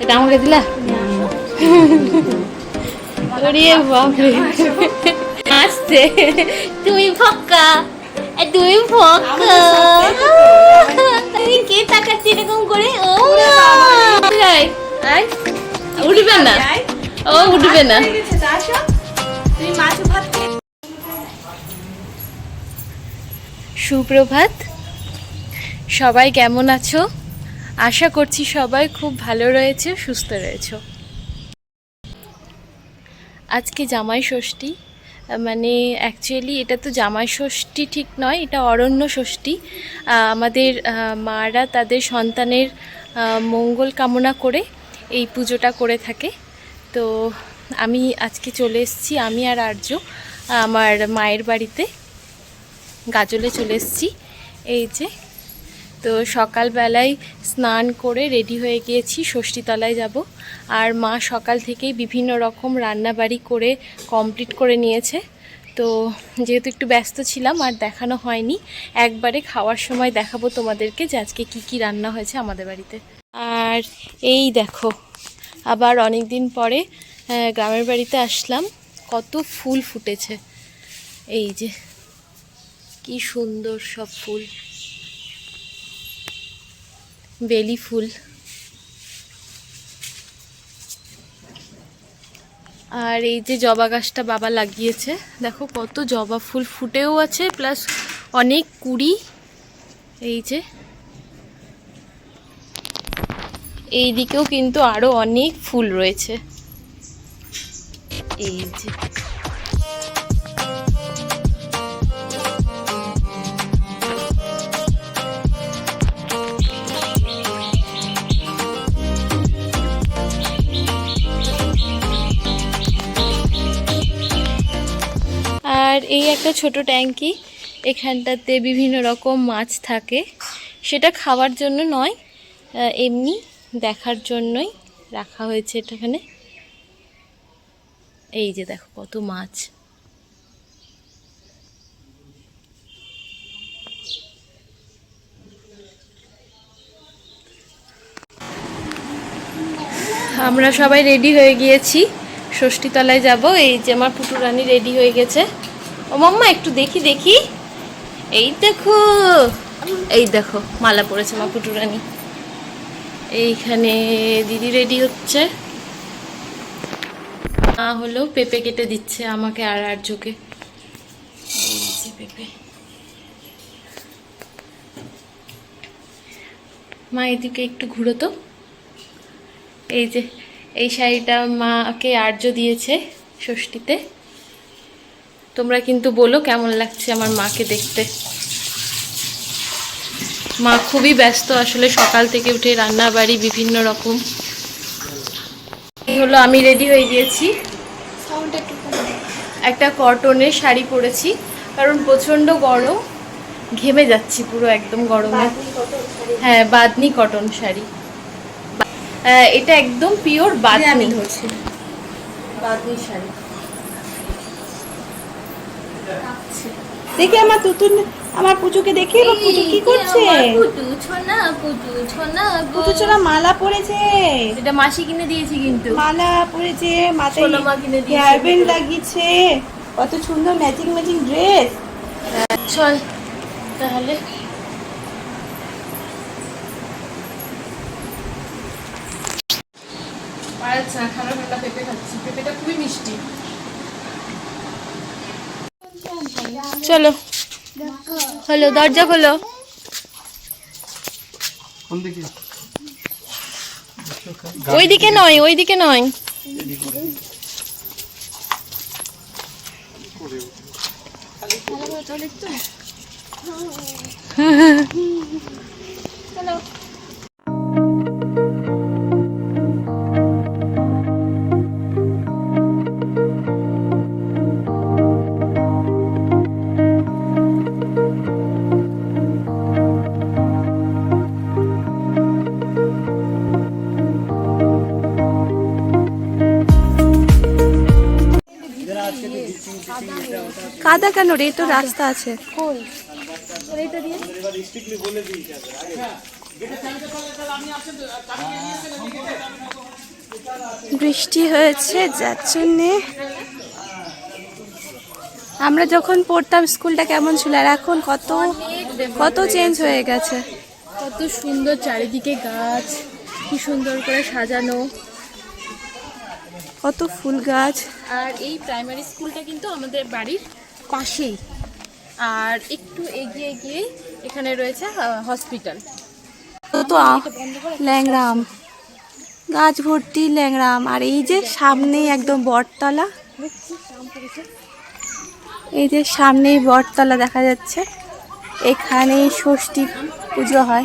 এটা আমাকে দিলা? ওরে বাপরে। আসছে। তুমি ফক্কা। তুমি ফক্কা। তুমি কে তাকাচ্ছি এরকম করে? ও। উঠবে না। ও উঠবে না। সুপ্রভাত। সবাই কেমন আছো? আশা করছি সবাই খুব ভালো রয়েছে, সুস্থ রয়েছো। আজকে জামাই ষষ্ঠী মানে অ্যাকচুয়ালি এটা তো জামাই ষষ্ঠী ঠিক নয়, এটা অরণ্য ষষ্ঠী। আমাদের মারা তাদের সন্তানের মঙ্গল কামনা করে এই পুজোটা করে থাকে। তো আমি আজকে চলে এসেছি, আমি আর আর্য, আমার মায়ের বাড়িতে। গাজলে চলে এসেছি। এই যে তো সকালবেলায় স্নান করে রেডি হয়ে গিয়েছি, ষষ্ঠীতলায় যাব। আর মা সকাল থেকেই বিভিন্ন রকম রান্নাবাড়ি করে কমপ্লিট করে নিয়েছে। তো যেহেতু একটু ব্যস্ত ছিলাম, আর দেখানো হয়নি, একবারে খাওয়ার সময় দেখাবো তোমাদেরকে যে আজকে কী কী রান্না হয়েছে আমাদের বাড়িতে। আর এই দেখো, আবার অনেক দিন পরে গ্রামের বাড়িতে আসলাম, কত ফুল ফুটেছে। এই যে, কি সুন্দর সব ফুল। বেলি ফুল। আর এই যে জবা গাছটা বাবা লাগিয়েছে, দেখো কত জবা ফুল ফুটেও আছে, প্লাস অনেক কুড়ি। এই যে। এই দিকেও কিন্তু আরও অনেক ফুল রয়েছে। এই যে। একটা ছোট ট্যাঙ্কি। এখানটাতে বিভিন্ন রকম মাছ থাকে। সেটা খাওয়ার জন্য নয় এমনি দেখার জন্যই রাখা হয়েছে এটাখানে। এই যে দেখো কত মাছ। আমরা সবাই রেডি হয়ে গিয়েছি। ষষ্ঠীতলায় যাব। এই যে আমার পুটুরানি রেডি হয়ে গেছে। ও মাম্মা, একটু দেখি দেখি। এই দেখো এই দেখো, মালা পড়েছে আমার পুটুরানি। এইখানে দিদি রেডি হচ্ছে। মা হলো পেঁপে কেটে দিচ্ছে আমাকে আর এই যে পেঁপে। মা, এদিকে একটু ঘুরো তো। এই যে, এই শাড়িটা মাকে আর্য দিয়েছে ষষ্ঠীতে। তোমরা কিন্তু বলো কেমন লাগছে আমার মাকে দেখতে। মা খুবই ব্যস্ত আসলে সকাল থেকে উঠে রান্না বাড়ি বিভিন্ন রকম। এই হলো আমি রেডি হয়ে গিয়েছি। একটা কটনের শাড়ি পরেছি কারণ প্রচণ্ড গরম। ঘেমে যাচ্ছি পুরো একদম গরমে। হ্যাঁ বাদনি কটন শাড়ি। এটা একদম পিওর বাদনি। ধরছি। বাদনি শাড়ি। দেখি আমার তুতুন আমার পুজোকে দেখি এবার পুজো কি করছে? পুটু ছোনা পুটু ছোনা। পুজো মালা পরেছে এটা মাসি কিনে দিয়েছি কিন্তু। মালা পরেছে মাথায় মা কিনে দিয়েছে। হেয়ার ব্যান্ড লাগিয়েছে। কত সুন্দর ম্যাচিং ম্যাচিং ড্রেস চল তাহলে। আচ্ছা ঠান্ডা ঠান্ডা পেঁপে খাচ্ছি। পেঁপেটা খুবই মিষ্টি। চলো। হলো দরজা খোলো। কোন দিকে? ওইদিকে নয় ওইদিকে নয়। কাদা কেন রে? তো রাস্তা আছে। বৃষ্টি হয়েছে যার জন্যে আমরা যখন পড়তাম স্কুলটা কেমন ছিল? আর এখন কত কত চেঞ্জ হয়ে গেছে। কত সুন্দর চারিদিকে গাছ কি সুন্দর করে সাজানো। কত ফুল গাছ। আর এই প্রাইমারি স্কুলটা কিন্তু আমাদের বাড়ির পাশেই। আর একটু এগিয়ে গিয়ে এখানে রয়েছে হসপিটাল কত আ- ল্যাংড়াম। গাছ ভর্তি ল্যাংরাম আর এই যে সামনেই একদম বটতলা। এই যে সামনেই বটতলা দেখা যাচ্ছে। এখানেই ষষ্ঠী পুজো হয়।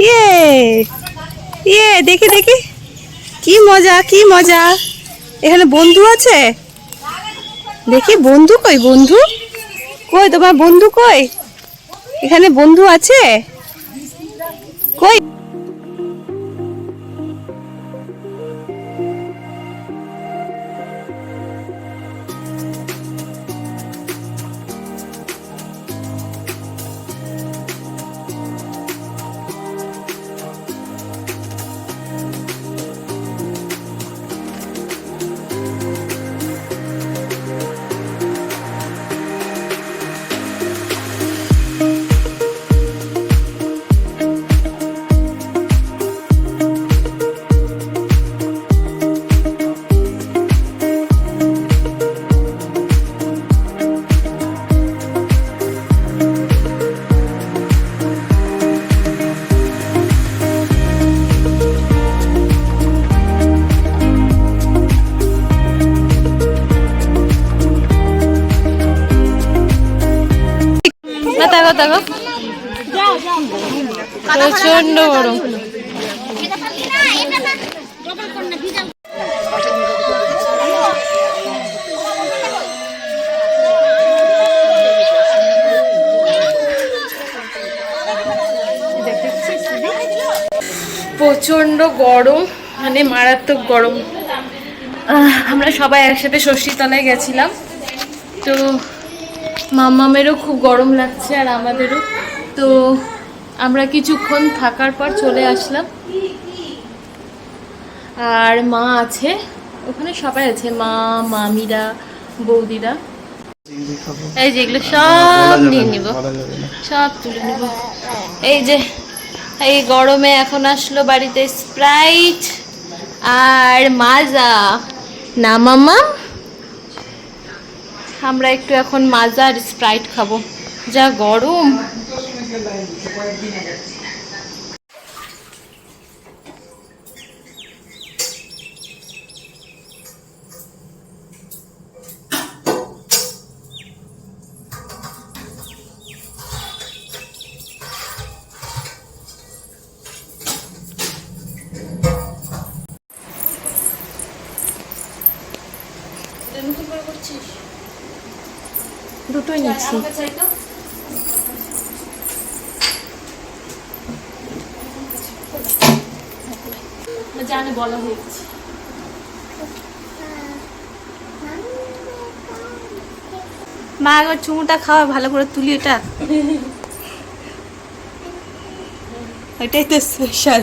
ইয়ে ইয়ে দেখি দেখি। কি মজা কি মজা। এখানে বন্ধু আছে? দেখি, বন্ধু কই বন্ধু? কই, তোমার বন্ধু কই? এখানে বন্ধু আছে? কই? তাগো প্রচণ্ড গরম। প্রচণ্ড গরম মানে মারাত্মক গরম। আমরা সবাই একসাথে ষষ্ঠী তলায় গেছিলাম। তো মামামেরও খুব গরম লাগছে আর আমাদেরও। তো আমরা কিছুক্ষণ থাকার পর চলে আসলাম। আর মা আছে। ওখানে সবাই আছে, মা, মামিরা, বৌদিরা। এই যে এগুলো সব নিয়ে নিব। সব তুলে নিব। এই যে, এই গরমে এখন আসলো বাড়িতে স্প্রাইট আর মাজা। না মামা আমরা একটু এখন মাজার স্প্রাইট খাব। যা গরম। দুটোই নিচ্ছি জানে বলা হয়েছে মা একবার চুমুটা খাওয়া ভালো করে তুলি এটা এটাই তো স্পেশাল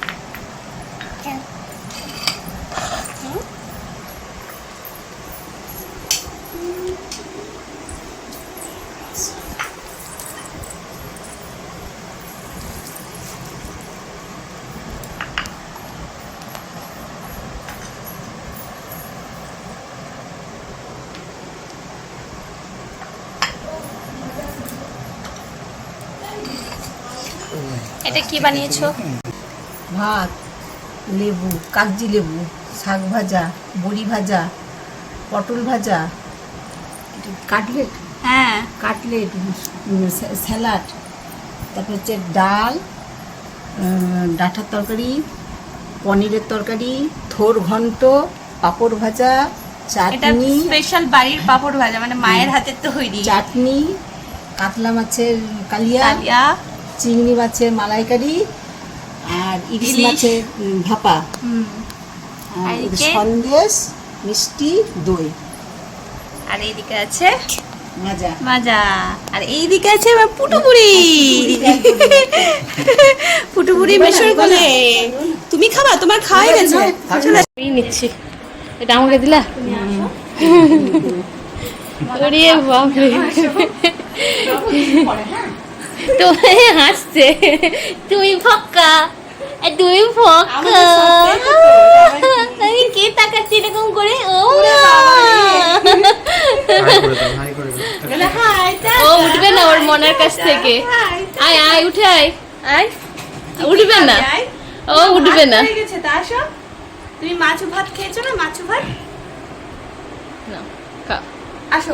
এটা কি বানিয়েছো? ভাত লেবু কাগজি লেবু শাক ভাজা বড়ি ভাজা পটল ভাজা কাটলেট? হ্যাঁ। কাটলেট স্যা- স্যালাড তারপর হচ্ছে ডাল ডাঁটার তরকারি পনিরের তরকারি থোর ঘন্ট পাঁপড় ভাজা চাটনি। স্পেশাল বাড়ির পাপড় ভাজা মানে মায়ের হাতের তৈরি। চাটনি কাতলা মাছের কালিয়া। চিংড়ি মাছের মালাইকারি আর ইলিশ। মাছের ভাপা। আর সন্দেশ মিষ্টি দই। আর এইদিকে আছে? মাজা। মাজা। আর এইদিকে আছে আমার পুটুপুরি। পুটুপুরি মেশর কোলে তুমি খাবা তোমার খাওয়া হয়ে গেছে। আমি নিচ্ছি। এটা আমাকে দিলা? ওরে বাপরে। তুমি হাসছে। তুমি ফক্কা। তুমি ফক্কা। আমি কে তাকাচ্ছি এরকম করে? ও ও উঠবে না ওর মনের কাছ থেকে। আয় আয় উঠে আয়। আয়। উঠবে না। ও উঠবে না। গেছে তা আসো তুমি মাছ ভাত খেয়েছো না? মাছ ভাত? না খা। আসো